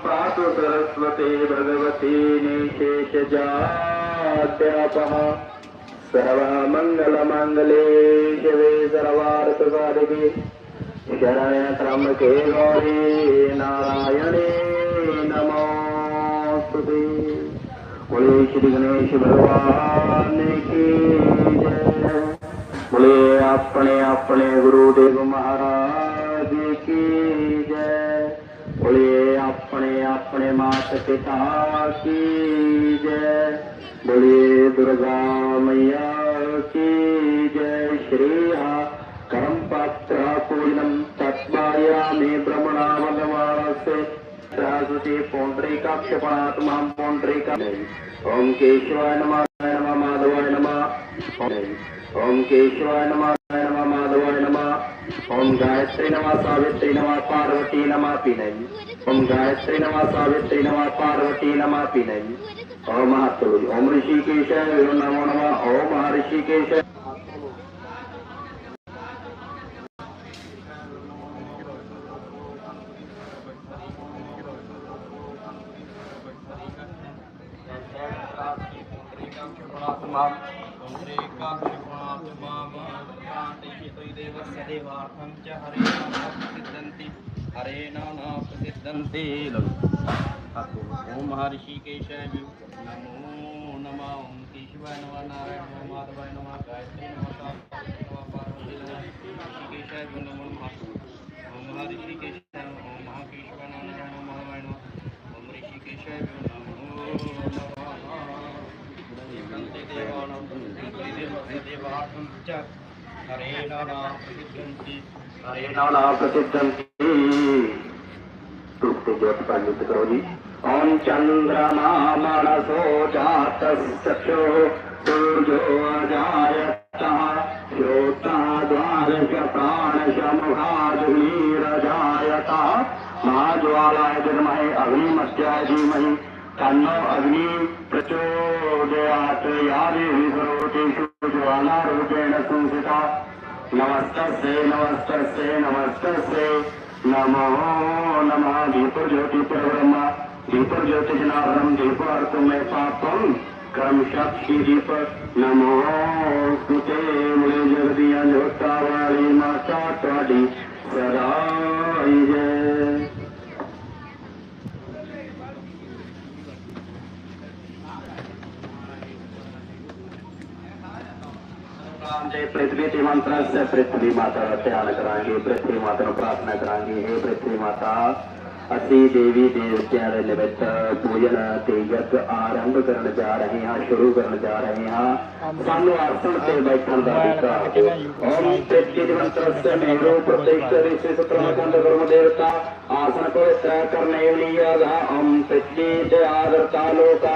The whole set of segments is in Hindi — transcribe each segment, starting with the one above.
पातु सरस्वती भगवती निशेषजाड्यापः सर्वमङ्गलमङ्गले शिवे सर्वार्थसाधिके। शरण्य त्र्यम्बके गौरी नारायणे नमोस्तुते बोले श्री गणेश भगवान की जय। बोले अपने अपने गुरुदेव महाराज की जय। बोले अपने अपने माता पिता की जय। बोले दुर्गा मैया की जय। श्री करम पात्र पूजनम तत्वायामि भ्रमणावधमानस्य सरस्वती पौंड्रीकाक्षपणात्मा पौंड्रीका। ओम केशवाय नमः नमः माधवाय नमः। ओम केशवाय नमः नमः माधवाय नमः। ओम गायत्री नमः, सावित्री नमः, पार्वती नमः पिनई ओम गायत्री नमः सावित्री नमः पार्वती नमः पिनई ओम महातुल ओम ऋषिकेशाय नमो नमः। ओम महर्षिकेशाय हरे नाना प्रसिद्धन्ति ओम महर्षिकेशाय नमो नमः। ओम केशवाय नमः, नारायण नमः, माधवाय नमः, गायत्री नमः, सावित्री नमः, पार्वती नमः ऋषिकेशाय नमो नमः। ओम महर्षिकेशाय नमः, ओम महाकेशवाय नमः नारायण नमः माधवाय नमः। ओम ऋषिकेशाय नमो नमः। प्रसिद्धन्ति देवानां देवार्थं च हरे नाना प्रसिद्धन्ति। हरे नाना तुष्टि ज्योति पंडित करो जी ओम चंद्रमा मनसो जात चक्षु सूर्यो अजायतः श्रोता द्वादश प्राणश मुखाजुलीरजायतः महाज्वालाय विद्महे अग्निमत्याय धीमहि। तन्नो अग्नि प्रचोदयात् या देवी सर्वतेषु ज्वालारूपेण संस्थिता नमस्तस्ते नमस्तस्ते नमस्तस्ते नमो नमः दीपो ब्रह्म दीपो ज्योति जनाभ्रम अर्थ में पापम कर्म शक्ति दीप, नमो कुते मुले जगदिया जगता वाली माता सदा जय जय पृथ्वी के मंत्र से पृथ्वी माता का ध्यान करांगे पृथ्वी माता ਨੂੰ ਪ੍ਰਾਰਥਨਾ ਕਰਾਂਗੇ हे पृथ्वी माता ਅਸੀਂ ਦੇਵੀ ਦੇਵਤਿਆਂ ਦੇ ਨਿਮਿਤ ਪੂਜਨ ਤੇ ਯੱਗ ਆਰੰਭ ਕਰਨ ਜਾ ਰਹੇ ਹਾਂ ਸ਼ੁਰੂ ਕਰਨ ਜਾ ਰਹੇ ਹਾਂ ਸਾਨੂੰ ਆਸਣ ਤੇ ਬੈਠਣ ਦਾ ਅਧਿਕਾਰ ਦਿਓ ਓਮ ਪ੍ਰਿਥਵੀ ਦੇ ਮੰਤਰ ਸੇ ਮੇਰੋ ਪ੍ਰਤੇਕ ਰਿਸ਼ੀ ਸੁਤਰਮ ਕੰਦ ਕਰਮ ਦੇਵਤਾ ਆਸਨ ਪਵਿੱਤਰ ਕਰਨੇ ਲਿਆਗਾ ਓਮ ਪ੍ਰਿਥਵੀ ਤੇ ਆਦਰਤਾ ਲੋਕਾ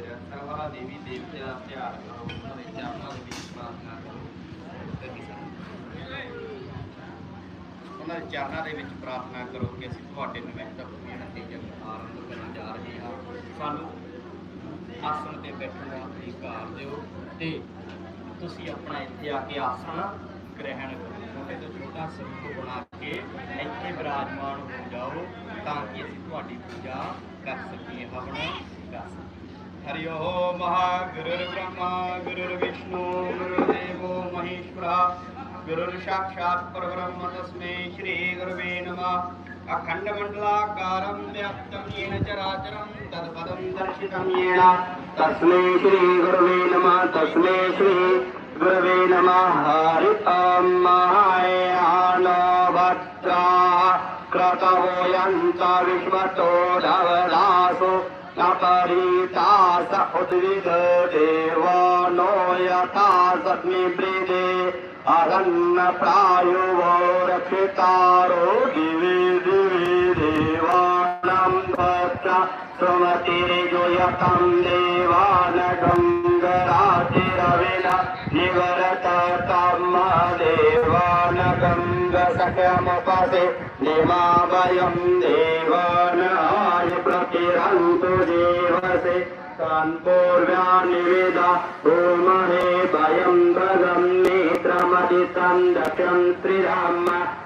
ਸਰਵਾ ਦੇਵੀ ਦੇਵਤਿਆਂ ਦਾ ਧਿਆਨ ਕਰੋ ਉਹਨਾਂ ਦੇ ਚਰਨਾਂ ਦੇ ਵਿੱਚ ਪ੍ਰਾਰਥਨਾ ਕਰੋ ਉਹਨਾਂ ਦੇ ਚਰਨਾਂ ਦੇ ਵਿੱਚ ਪ੍ਰਾਰਥਨਾ ਕਰੋ ਕਿ ਅਸੀਂ ਤੁਹਾਡੇ ਨਿਮਿਤ ਆਪਣੀ ਨਤੀਜਾ ਆਰੰਭ ਕਰਨ ਜਾ ਰਹੇ ਹਾਂ ਸਾਨੂੰ ਆਸਣ ਤੇ ਬੈਠਣ ਦਾ ਅਧਿਕਾਰ ਦਿਓ ਤੇ ਤੁਸੀਂ ਆਪਣਾ ਇੱਥੇ ਆ ਕੇ ਆਸਣ ਗ੍ਰਹਿਣ ਕਰੋ ਛੋਟੇ ਤੋਂ ਛੋਟਾ ਸਰੂਪ ਬਣਾ ਕੇ ਇੱਥੇ ਵਿਰਾਜਮਾਨ ਹੋ ਜਾਓ ਤਾਂ ਕਿ ਅਸੀਂ ਤੁਹਾਡੀ ਪੂਜਾ ਕਰ ਸਕੀਏ ਹਵਨ ਕਰ ਸਕੀਏ हरि ओम महागुरुर्ब्रह्मा, गुरुर्विष्णु, गुरुर्देवो महेश्वरा। गुरुर्साक्षात् परब्रह्म तस्मै श्रीगुरुवे नमः। अखण्डमण्डलाकारं व्याप्तं येन चराचरं, तत्पदं दर्शितं येन। तस्मै श्रीगुरुवे नमः, तस्मै श्रीगुरवे नमः। हरि ॐ महायानभद्रा क्रतवो यन्त विश्वतो धवदासु। उद्विद नो सग्निवृदे अरन्न प्रायुवो रक्षितारो दिवि दिवि देवानां भद्रा सुमतिरिजो यतं देवानगङ्गरातिरविना निवरत देवानगङ्गसख्यमुपसे निमा वयं देवानाय पूर्वा निवेद ओम हे भयम् भृगन्नेत्रमदितम् दक्षम् त्रिधर्म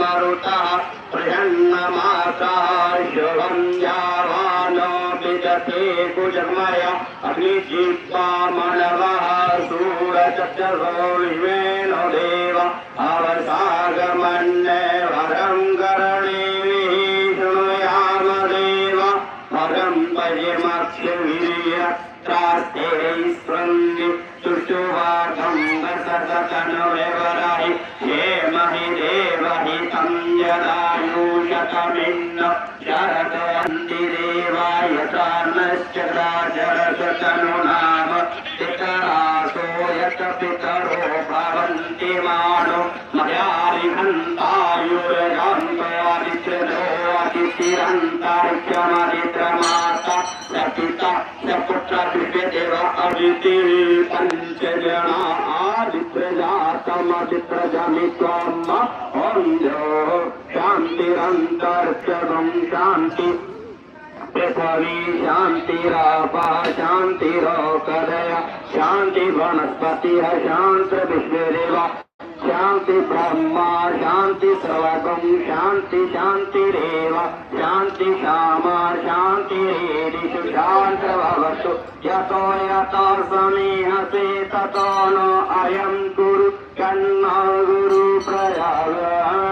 मरुतः प्रसन्न माता शुभं ध्यावानो पिदते कुजर्मया मनवः सूरचोष् नैव अवसार्गमन्ये वरं करणे शृणुयामदेव श्रयामदेव वरं पर्यमस्य विनीय त्रार्थे स्पृङ्गि हे तानश्चराचरसतनु नाम पितरासो यत पितरो भवन्ति मानो मयारिहन्तायुरगान्तो आदित्यजो अतिथिरन्तार्क्यमदित्रमाता सपिता सपुत्र विद्यदेव अदिति पञ्चजना आदिप्रजातमदिप्रजमि त्वम् ओञ्जो शान्तिरन्तर्चगं शान्ति पृथ्वी शान्तिरापा शान्तिरोकदय शान्ति वनस्पतिः शान्ति विश्वदेवा शान्ति ब्रह्मा शान्ति सर्वगं शान्ति शान्तिरेव शान्ति श्यामा शान्तिरेदिषु शान्तिर्भवतु यतो यतो समीहसे ततो नो अयं गुरु कन्नो गुरु प्रयागणाभयो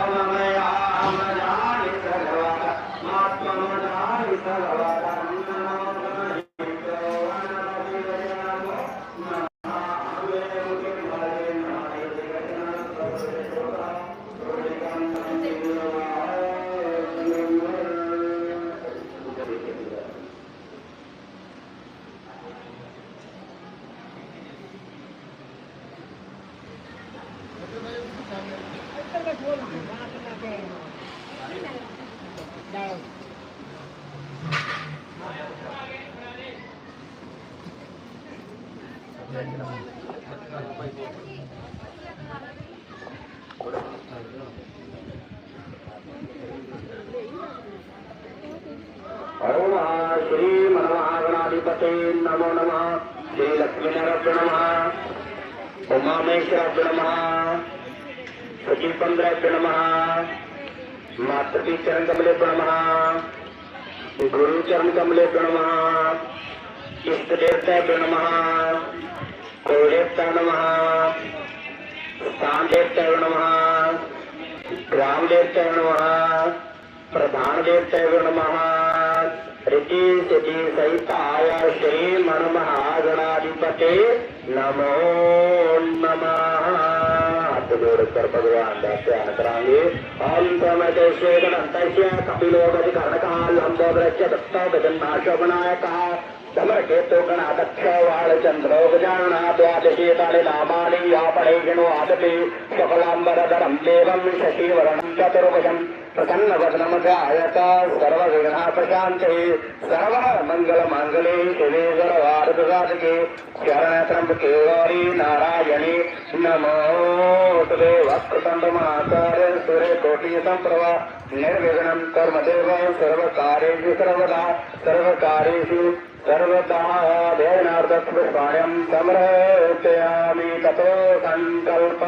ओम श्री मनमहागणाधिपते नमो नमः। श्री लक्ष्मीनारायण नमः उमामेश्वराय नमः। सचिपंद्राय नमः। मातृकी चरण कमले नमः। गुरु चरण कमले नमः। इष्ट देवताय नमः। कुलदेवताय नमः। स्थान देवताय नमः। ग्राम देवते नमः। प्रधान देवते नमः। ऋति सिद्धि सहिताय श्री मन महागणाधिपति नमो नमः। हाथ जोड़कर भगवान का ध्यान कहा लंबो प्रमते दत्ता कपिलोगधिकर्णकाल भाषा बनाया गजन्नाशोभनायकः సమరకేతుగణ దక్షవాళచంద్రో గజానాథాదశేతాని నామాని యాపణైగణో ఆదపి సఫలాంబరధరం దేవం శశీవరణం చతుర్భుజం ప్రసన్నవదనమగాయత సర్వవిఘ్న ప్రశాంతే సర్వ మంగళమాంగళే శివే సర్వార్థసాధకే శరణత్రంబకే గౌరీ నారాయణి నమో సురే వక్రతండమాచార్య సురే కోటి సంప్రభా నిర్విఘ్నం కర్మదేవ సర్వకార్యేషు సర్వదా సర్వకార్యేషు ध्ययनार्थपुष्पाण्यं समर्पयामि ततो सङ्कल्प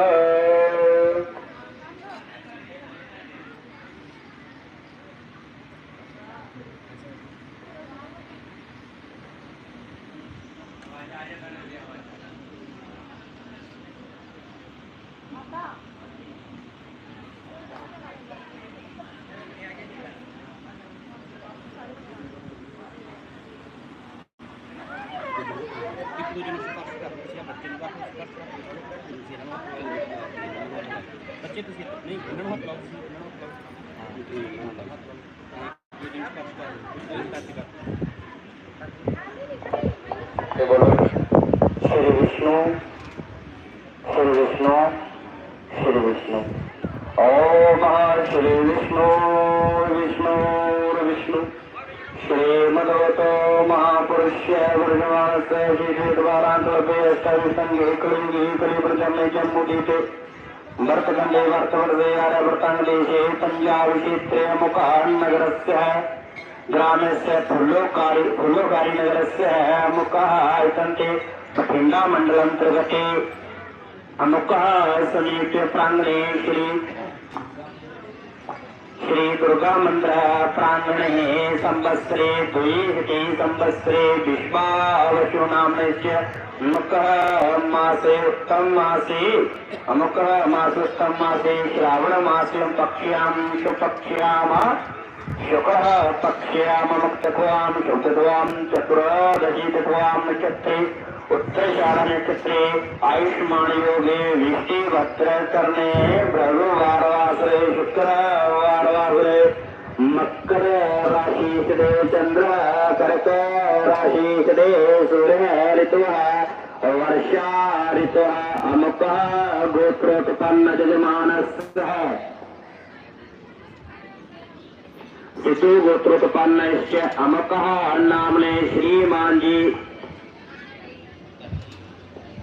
ये बोलो श्री विष्णु श्री विष्णु श्री विष्णु ओम श्री विष्णु विष्णु विष्णु श्रीमदवतो महापुरुष्य वर्धमानस्य श्रीद्वारान्तर्पे अष्टाविसङ्गे कलिङ्गे कलिप्रजन्मे जम्मुदीते वर्तखण्डे वर्तवर्धे आर्यवर्ताङ्गदेशे पञ्जाबक्षेत्रे मुखान्नगरस्य ग्रामस्य फुल्लोकारी फुल्लोकारी नगरस्य मुखः इतन्ते बठिण्डामण्डलन्तर्गते मुखः समीपे प्राङ्गणे श्री श्री दुर्गा मंदिर प्रांगणे संवत्सरे द्वैहते संवत्सरे विश्वावशु नामस्य मुखः मासे, उत्तम मासे मुखः मासोत्तम मासे, श्रावण मासे, पक्ष्यां सुपक्ष्याम शुकः पक्ष्याम मुक्तत्वां शुद्धत्वां चतुर्दशी तत्वां नक्षत्रे उत्तरशाला नक्षत्रे आयुष्मान योगे विष्टिभद्र करणे भृगुवारवासरे शुक्रवारवासरे मकर राशि सदे चंद्र कर्क राशि सदे सूर्य ऋतुः, वर्षा ऋतुः अमुकः गोत्रोत्पन्न यजमानस्य ऋतु गोत्रोत्पन्न अमुकः नामने श्रीमान जी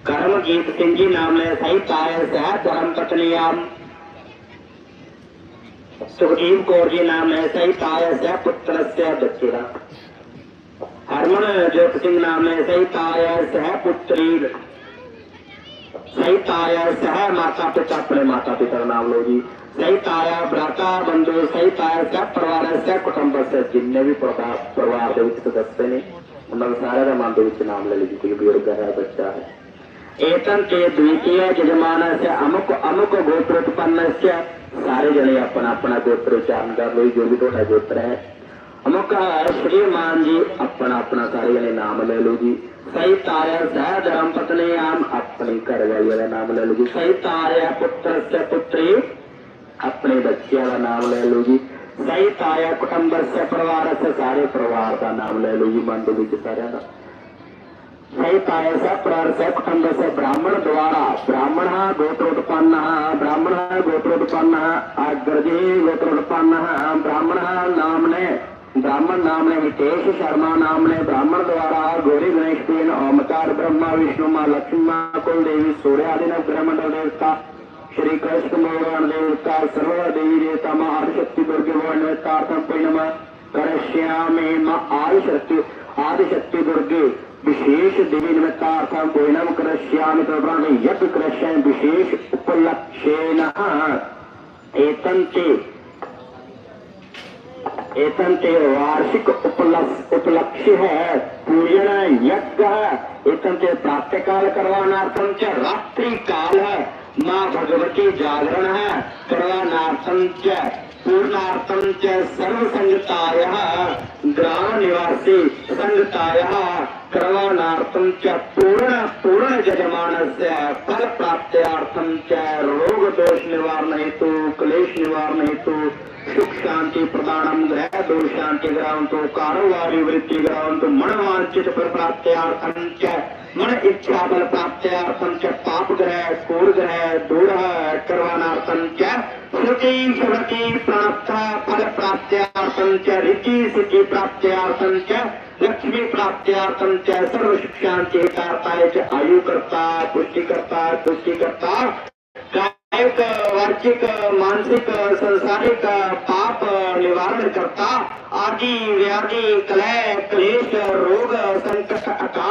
कर्मजीत सिंह जी नामने सहिताय सह धर्म पत्नियाम सुखजीव कौर जी नामने सहिताय सह पुत्र से बच्चेरा हरमन ज्योत सिंह नामने सहिताय सह पुत्री सहित आया सह माता पिता अपने माता पिता नाम लो जी। सहित आया भ्राता बंधु सहित आया सह परिवार, सह कुटुंब से जिन्हें भी परिवार के सदस्य ने, उन्होंने सारे का मन के नाम ले लीजिए कोई बुज़ुर्ग है, बच्चा है। एतन के द्वितीय यजमान से अमुक अमुक गोत्र उत्पन्न से सारे जने अपना अपना गोत्र उच्चारण कर लो जो भी थोड़ा गोत्र है। अमुक श्रीमान जी अपना अपना सारे जने नाम ले लो जी। सही तार्य सह धर्म पत्नी आम अपनी घर वाली का नाम ले लो जी सही तार्य पुत्र से पुत्री अपने बच्चे का नाम ले लो जी सही तार्य कुटुंब से परिवार से सारे परिवार का नाम ले लो जी मन के बीच सारे का सहिताय स प्रर्ष कुटुंब से ब्राह्मण द्वारा ब्राह्मण गोत्रोत्पन्न ब्राह्मण गोत्रोत्पन्न अग्रजी गोत्रोत्पन्न ब्राह्मण नामने ब्राह्मण नामने हितेश शर्मा नामने ब्राह्मण द्वारा गौरी गणेश तीन ओमकार ब्रह्मा, विष्णु माँ, लक्ष्मी माँ, कुल देवी, सूर्य आदि नवग्रह मंडल देवता, श्री कृष्ण भगवान देवता सर्व देवी देवता माँ आदिशक्ति दुर्गे भगवान देवतार्थम परिणम करश्यामे माँ आदिशक्ति आदिशक्ति दुर्गे, विशेष देवी निमित्तार्थम पूर्णम करश्यामि यज्ञ करश्यामि विशेष उपलक्ष्येन एतन्ते एतन्ते वार्षिक उपलक्ष उपलक्ष्य है। पूजन यज्ञ है। एतन्ते प्रातः काल करवानार्थम च रात्रि काल है। माँ भगवती जागरण है। करवानार्थम च पूर्णार्थम च सर्व संगताय ग्राम निवासी संगताय। करवानार्थम च पूर्ण पूर्ण यजमानस्य फल प्राप्त्यार्थम च रोग दोष निवारण हेतु क्लेश निवारण हेतु सुख शांति प्रदानम ग्रह दोष शांति ग्रहंतु कारोबारी वृत्ति ग्रहंतु मन वांछित फल प्राप्त्यार्थम च मन इच्छा फल प्राप्त्यार्थम च पाप ग्रह कूर ग्रह दूर करवानार्थम च श्रुति स्मृति प्राप्त फल प्राप्त्यार्थम च ऋचि सिद्धि प्राप्त्यार्थम च लक्ष्मी प्राप्त्यार्थम आयु करता पुष्टि करता पुष्टि करता कायिक वाचिक मानसिक, संसारिक, पाप, निवारण करता, आदि, व्याधि, कलह, क्लेश, रोग, संकट, अकाल।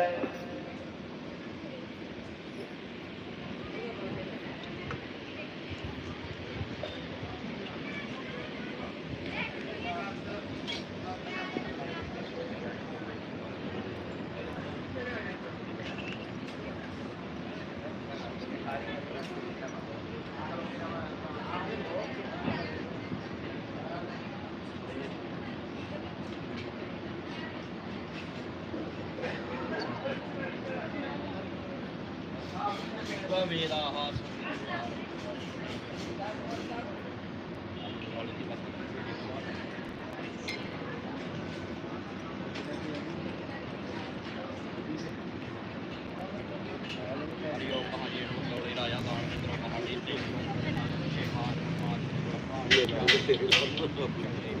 वेदाः Thank you.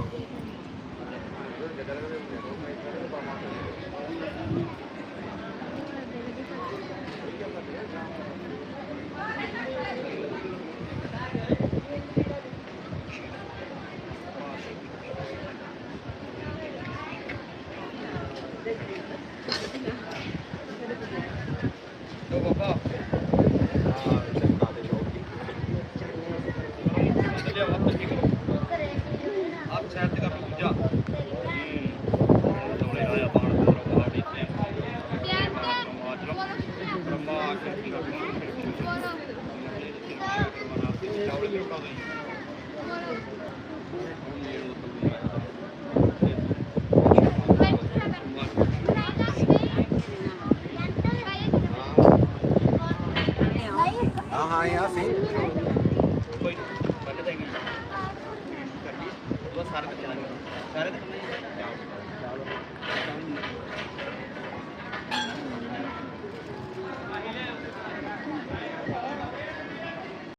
Thank you. ਹਾਂ